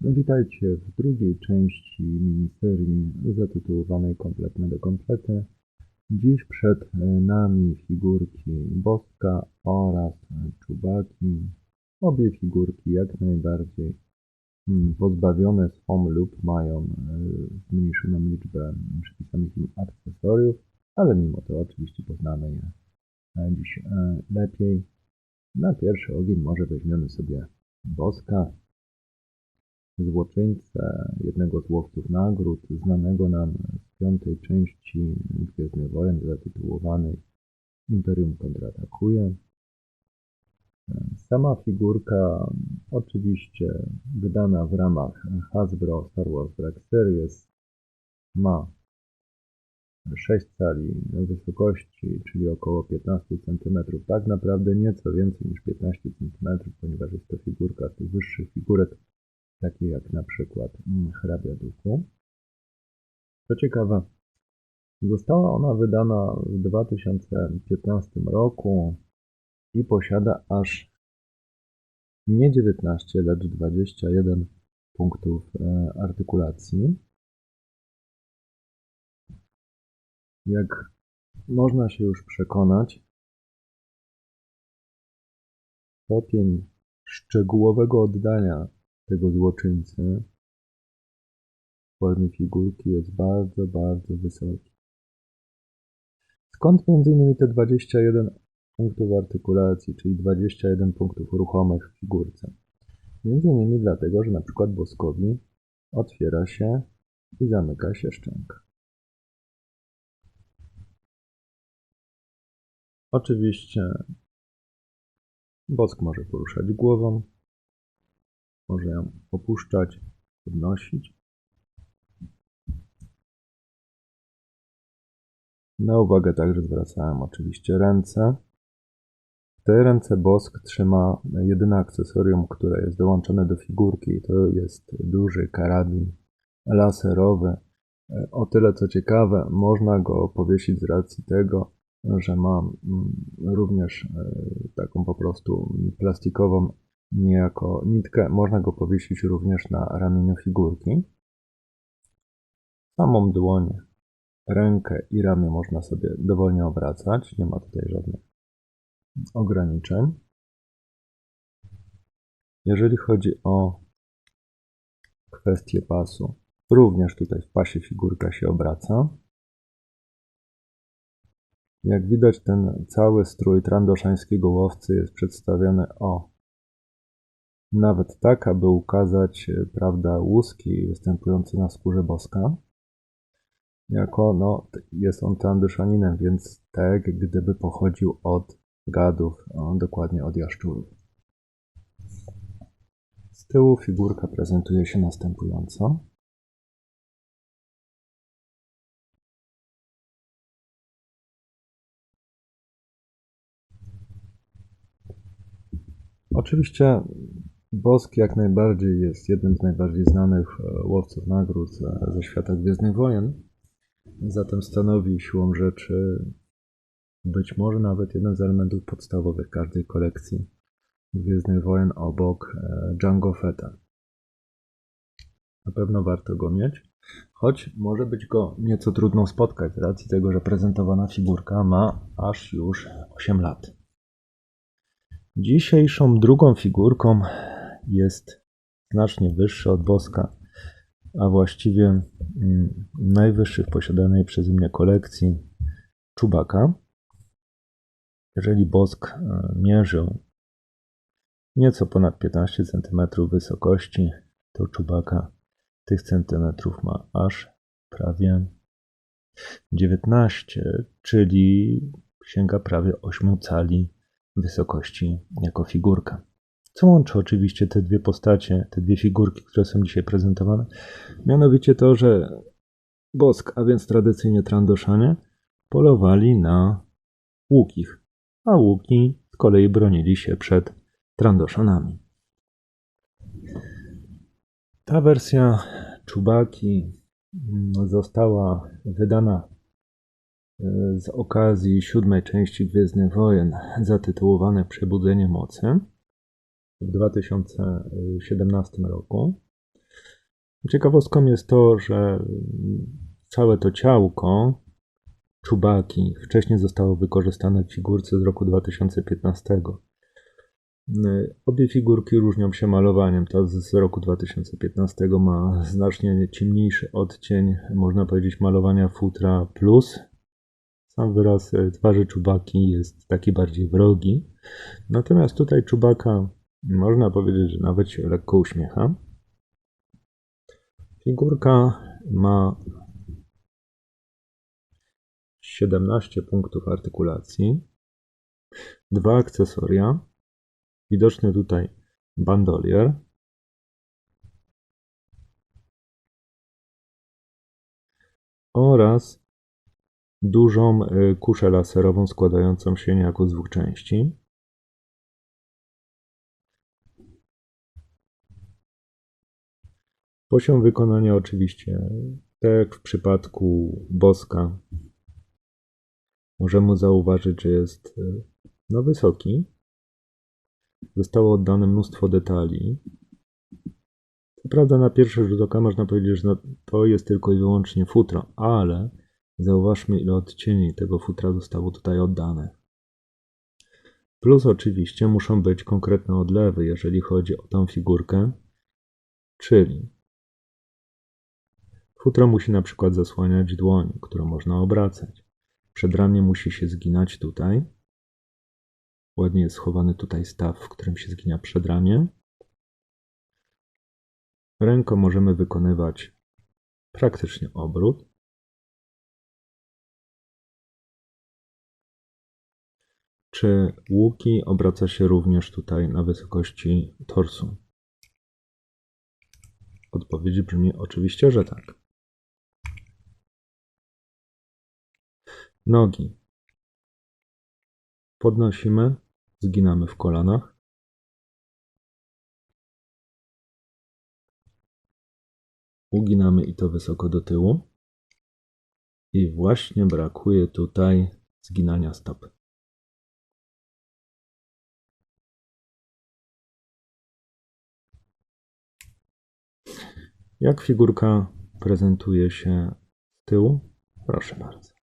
Witajcie w drugiej części miniserii zatytułowanej Kompletne do komplety. Dziś przed e, nami figurki Boska oraz Czubaki. Obie figurki jak najbardziej mm, pozbawione są lub mają e, zmniejszoną liczbę przypisanych im akcesoriów, ale mimo to oczywiście poznamy je e, dziś lepiej. Na pierwszy ogień może weźmiemy sobie Boska, złoczyńcę, jednego z łowców nagród, znanego nam z piątej części Gwiezdnych Wojen, zatytułowanej Imperium kontratakuje. Sama figurka, oczywiście wydana w ramach Hasbro Star Wars Black Series, ma 6 cali wysokości, czyli około 15 cm. Tak naprawdę nieco więcej niż 15 cm, ponieważ jest to figurka z tych wyższych figurek takie jak na przykład mm, hrabia duchu. Co ciekawe, została ona wydana w 2015 roku i posiada aż nie 19, lecz 21 punktów e, artykulacji. Jak można się już przekonać, stopień szczegółowego oddania tego złoczyńcy w formie figurki jest bardzo, bardzo wysoki. Skąd m.in. te 21 punktów artykulacji, czyli 21 punktów ruchomych w figurce? Między innymi dlatego, że na przykład boskowi otwiera się i zamyka się szczęka. Oczywiście bosk może poruszać głową, może ją opuszczać, podnosić. Na uwagę także zwracałem oczywiście ręce. W tej ręce bosk trzyma jedyne akcesorium, które jest dołączone do figurki. To jest duży karabin laserowy. O tyle co ciekawe, można go powiesić z racji tego, że ma mm, również e, taką po prostu plastikową niejako nitkę. Można go powiesić również na ramieniu figurki. Samą dłoń, rękę i ramię można sobie dowolnie obracać. Nie ma tutaj żadnych ograniczeń. Jeżeli chodzi o kwestię pasu, również tutaj w pasie figurka się obraca. Jak widać, ten cały strój trandoszańskiego łowcy jest przedstawiony o nawet tak, aby ukazać, e, prawda, łuski występujące na skórze boska. Jako, no, jest on tandyszaninem, więc tak gdyby pochodził od gadów, dokładnie od jaszczurów. Z tyłu figurka prezentuje się następująco. Oczywiście Bosk jak najbardziej jest jednym z najbardziej znanych e, łowców nagród ze świata Gwiezdnych Wojen. Zatem stanowi siłą rzeczy być może nawet jeden z elementów podstawowych każdej kolekcji Gwiezdnych Wojen obok e, Django Fetta. Na pewno warto go mieć, choć może być go nieco trudno spotkać z racji tego, że prezentowana figurka ma aż już 8 lat. Dzisiejszą drugą figurką jest znacznie wyższy od boska, a właściwie mm, najwyższy w posiadanej przeze mnie kolekcji czubaka. Jeżeli bosk e, mierzył nieco ponad 15 cm wysokości, to czubaka tych centymetrów ma aż prawie 19, czyli sięga prawie 8 cali wysokości jako figurka. Co łączy oczywiście te dwie postacie, te dwie figurki, które są dzisiaj prezentowane? Mianowicie to, że Bosk, a więc tradycyjnie Trandoszanie, polowali na łukich, a łuki z kolei bronili się przed Trandoszanami. Ta wersja Czubaki mm, została wydana e, z okazji siódmej części Gwiezdnych Wojen zatytułowane Przebudzenie Mocy w 2017 roku. Ciekawostką jest to, że całe to ciałko czubaki wcześniej zostało wykorzystane w figurce z roku 2015. Obie figurki różnią się malowaniem. Ta z roku 2015 ma znacznie ciemniejszy odcień, można powiedzieć, malowania futra plus. Sam wyraz e, twarzy czubaki jest taki bardziej wrogi. Natomiast tutaj czubaka można powiedzieć, że nawet się lekko uśmiecha. Figurka ma 17 punktów artykulacji, dwa akcesoria, widoczny tutaj bandolier, oraz dużą y, kuszę laserową składającą się niejako z dwóch części. Poziom wykonania oczywiście, tak jak w przypadku boska, możemy zauważyć, że jest e, no, wysoki. Zostało oddane mnóstwo detali. Co prawda na pierwszy rzut oka można powiedzieć, że no, to jest tylko i wyłącznie futro, ale zauważmy ile odcieni tego futra zostało tutaj oddane. Plus oczywiście muszą być konkretne odlewy, jeżeli chodzi o tą figurkę, czyli futro musi na przykład zasłaniać dłoń, którą można obracać. Przedramię musi się zginać tutaj. Ładnie jest schowany tutaj staw, w którym się zgina przedramię. Ręką możemy wykonywać praktycznie obrót. Czy łuki obraca się również tutaj na wysokości torsu? Odpowiedź brzmi oczywiście, że tak. Nogi. Podnosimy, zginamy w kolanach. Uginamy i to wysoko do tyłu. I właśnie brakuje tutaj zginania stopy. Jak figurka prezentuje się z tyłu? Proszę bardzo.